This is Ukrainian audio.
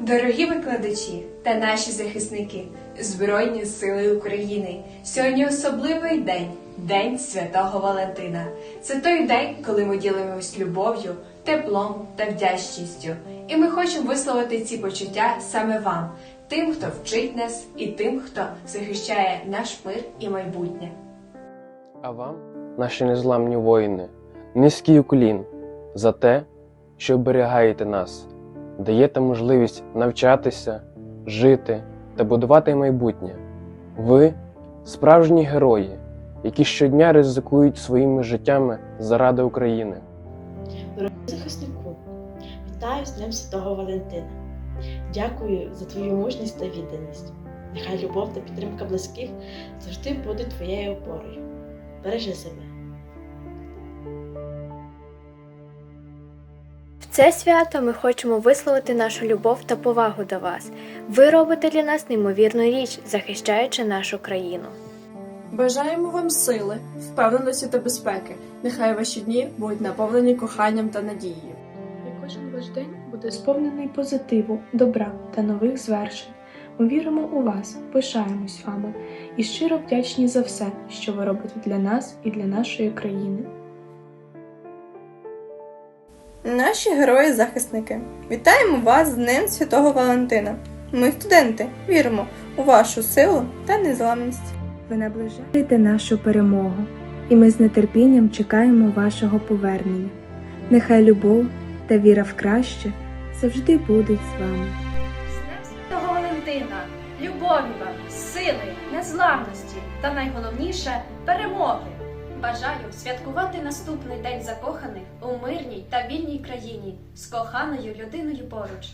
Дорогі викладачі та наші захисники, Збройні Сили України. Сьогодні особливий день День Святого Валентина. Це той день, коли ми ділимось любов'ю, теплом та вдячністю. І ми хочемо висловити ці почуття саме вам, тим, хто вчить нас, і тим, хто захищає наш мир і майбутнє. А вам, наші незламні воїни, низький уклін за те, що оберігаєте нас, даєте можливість навчатися, жити та будувати майбутнє. Ви справжні герої, які щодня ризикують своїми життями заради України. Дорогий захиснику, вітаю з Днем Святого Валентина. Дякую за твою мужність та відданість. Нехай любов та підтримка близьких завжди будуть твоєю опорою. Бережи себе. Це свято ми хочемо висловити нашу любов та повагу до вас. Ви робите для нас неймовірну річ, захищаючи нашу країну. Бажаємо вам сили, впевненості та безпеки. Нехай ваші дні будуть наповнені коханням та надією. І кожен ваш день буде сповнений позитиву, добра та нових звершень. Ми віримо у вас, пишаємось вами і щиро вдячні за все, що ви робите для нас і для нашої країни. Наші герої-захисники, вітаємо вас з Днем Святого Валентина. Ми, студенти, віримо у вашу силу та незламність. Ви наближаєте нашу перемогу, і ми з нетерпінням чекаємо вашого повернення. Нехай любов та віра в краще завжди будуть з вами. З Днем Святого Валентина, любові вам, сили, незламності та найголовніше перемоги. Бажаю святкувати наступний день закоханих у мирній та вільній країні з коханою людиною поруч.